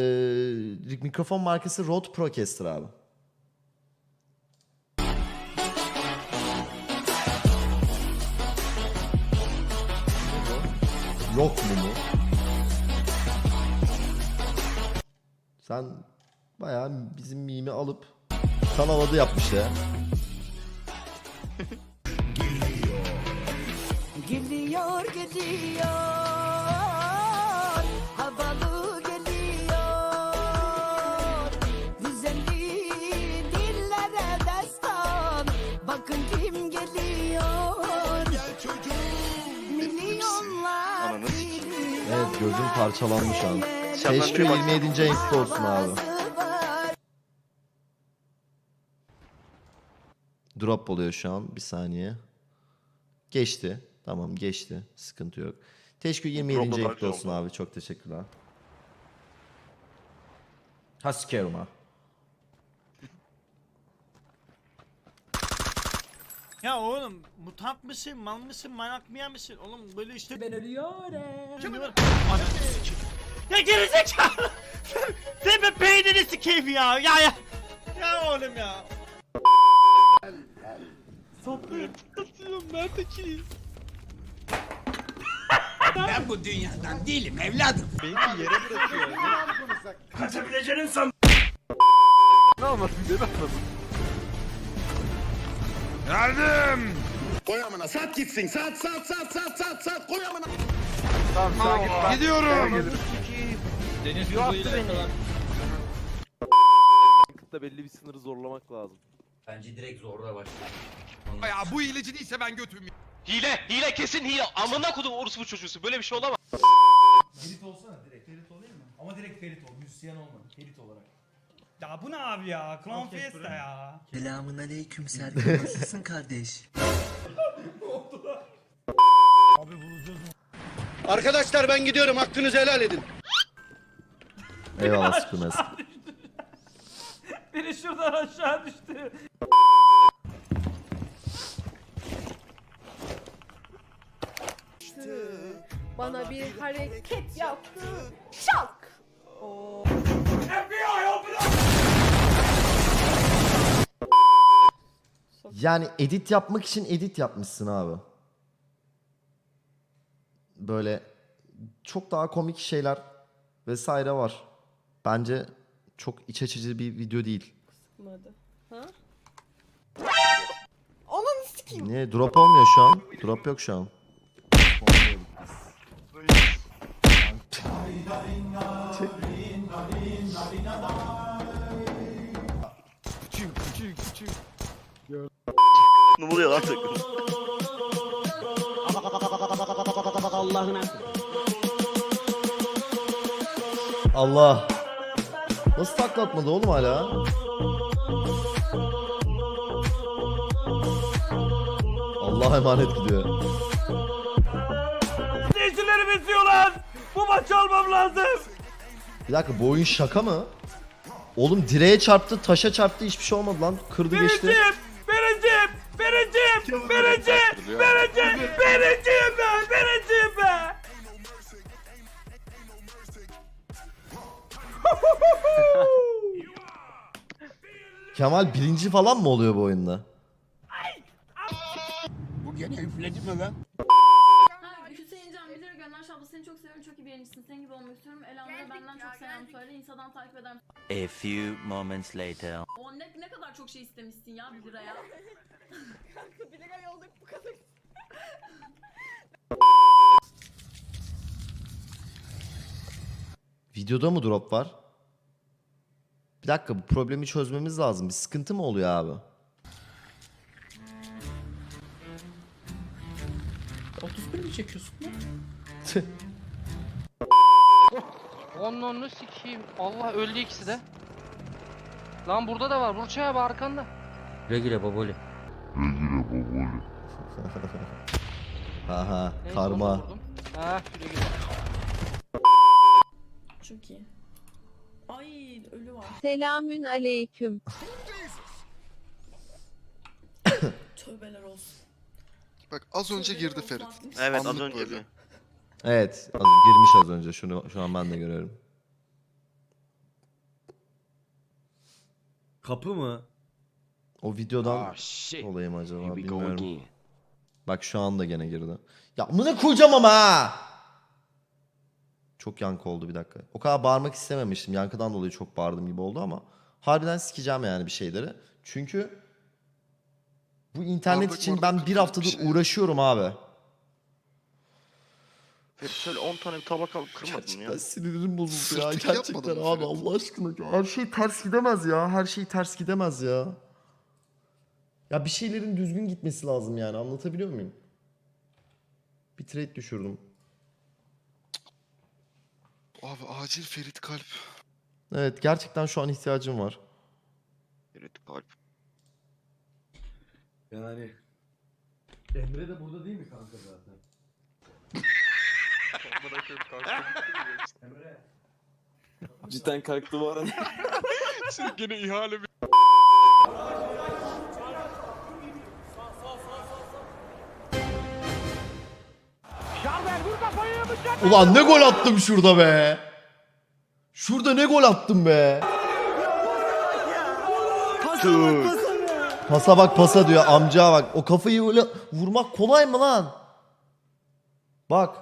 Ee, mikrofon markası Rode Procaster abi. Yok mu mu? Sen bayağı bizim mimi alıp kanavadı yapmış ya. Geliyor geliyor Parçalanmış şu an. Keşke biri bak- 27. ayın kutlu olsun abi. Drop oluyor şu an. Bir saniye. Geçti. Tamam geçti. Sıkıntı yok. Teşekkür 27. Drop'la ayın daha kutlu güzel olsun abi. Çok teşekkürler. Ha sikerim ha. Ya oğlum mutant mısın, mal mısın, manyak mı ya mısın? Oğlum böyle işte... Ben ölüyorum. Kimi var? Ananı sikeyim. Ya gerizekalı! Sen be beynini sikeyim ya! Ya ya! Ya oğlum ya! Saplayıp tutuyorum nerede ki? Ben bu dünyadan değilim evladım. Belki yere bırakıyor. Kaçabileceğini san... Ne anlatayım beni anlatın. Koy amına sat gitsin sat sat sat sat sat sat koy amına. Tamam sen git ben. Gidiyorum. da belli bir sınırı zorlamak lazım. Bence direkt zorla başla. Ya bu hileci değilse ben götüm. Hile, hile kesin hile. Amına kodum orospu çocuğusu. Böyle bir şey olamaz. Ferit olsana direkt. Ferit olayım mı? Ama direkt Ferit ol. Müzisyen olma. Ferit olarak. Ya bu ne abi ya? Clown Fiesta ya. Selamun aleyküm Serkan. Nasılsın kardeş? Arkadaşlar ben gidiyorum hakkınızı helal edin. Eyvallah sıkılmaz. Biri şuradan aşağı düştü. Bana bir hareket yaptı Çak Yani edit yapmak için edit yapmışsın abi. Böyle çok daha komik şeyler vesaire var. Bence çok iç açıcı bir video değil. Onun sikeyim Niye? Drop olmuyor şu an. Drop yok şu an. Allah. Nasıl takla atmadı oğlum hala? Allah'a emanet gidiyor. Seyircilerim izliyorlar! Bu maçı almam lazım! Bir dakika bu oyun şaka mı? Oğlum direğe çarptı, taşa çarptı hiçbir şey olmadı lan. Kırdı geçti. Birinciyim! Birinciyim! Birinciyim! Birinci! Birinci! Birinciyim ben! Birinciyim ben! Kemal birinci falan mı oluyor bu oyunda? Bu gene üfledi mi lan? Ha, Hüseyin Can bilir Gönül abla seni çok seviyorum çok iyi bir yayıncısın. Senin gibi olmak istiyorum. Elanlara benden çok selam söyle. Insta'dan takip eder misin? A few moments later. O ne, ne kadar çok şey istemişsin ya 1 liraya. Bir lira yolladık bu kadar Videoda mı drop var? Bir dakika bu problemi çözmemiz lazım. Bir sıkıntı mı oluyor abi? 31 mi çekiyorsun lan? Onu sikeyim. Allah öldü ikisi de. Lan burada da var. Burçay abi arkanda. Güle güle baboli. Haha Neyse, onu da karma. vurdum. Ha güle güle. Çok iyi. Ay ölü var. Selamün aleyküm. Tövbeler olsun. Bak az önce girdi Ferit. Evet az önce böyle. Evet az- girmiş az önce şunu şu an ben de görüyorum. Kapı mı? O videodan dolayı mı acaba bilmiyorum. Bak şu anda gene girdi. Ya amına koyacağım ama ha! Çok yankı oldu bir dakika. O kadar bağırmak istememiştim. Yankıdan dolayı çok bağırdım gibi oldu ama harbiden sikeceğim yani bir şeyleri. Çünkü bu internet Bardak için ben bir haftadır bir şey. uğraşıyorum abi. Ferit şöyle 10 tane bir tabak alıp kırmadın ya. Gerçekten sinirim bozuldu ya. Gerçekten yapmadın mı abi Ferit? Allah aşkına. Her şey ters gidemez ya. Her şey ters gidemez ya. Ya bir şeylerin düzgün gitmesi lazım yani. Anlatabiliyor muyum? Bir trade düşürdüm. Abi acil Ferit kalp. Evet gerçekten şu an ihtiyacım var. Ferit kalp. Yani. Emre de burada değil mi kanka zaten? Cidden kalktı bu arada. Gene ihale Ulan ne gol attım şurada be. Şurada ne gol attım be. Pasa bak pasa diyor amca bak. O kafayı öyle vurmak kolay mı lan? Bak.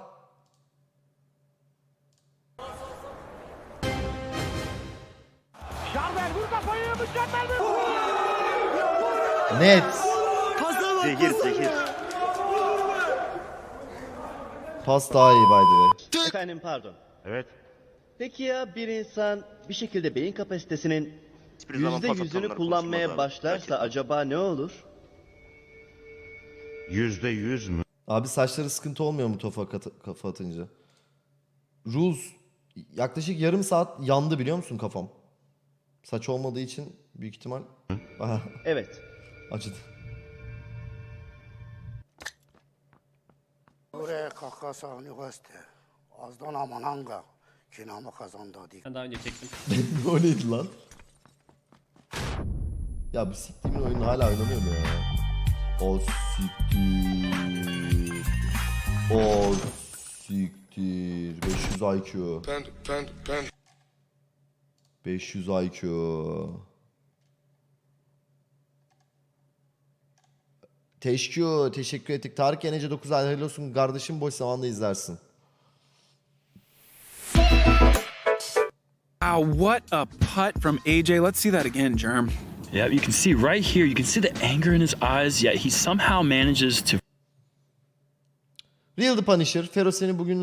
Net. Zehir zehir. Pas daha iyi by the way. Efendim pardon. Evet. Peki ya bir insan bir şekilde beyin kapasitesinin Hiçbir zaman yüzde pas yüzünü atanlar kullanmaya konuşmaz abi. başlarsa acaba ne olur? Yüzde yüz mü? Abi saçları sıkıntı olmuyor mu tofa kat- kafa atınca? Ruz yaklaşık yarım saat yandı biliyor musun kafam? Saç olmadığı için büyük ihtimal Aha, Evet. acıdı. Oraya kakasa üniversite. Azdan amananga. Kinamı kazandı dik. Ben daha önce çektim. o neydi lan? Ya bu siktiğimin oyunu hala oynanıyor mu ya? O siktir. O siktir. 500 IQ. Ben ben ben 500 IQ. Teşekkür, teşekkür ettik. Tarık Yenece 9 ay hayırlı olsun kardeşim boş zamanda izlersin. Wow, what a putt from AJ. Let's see that again, Germ. Yeah, you can see right here, you can see the anger in his eyes, yet he somehow manages to Real the Punisher. Fero seni bugün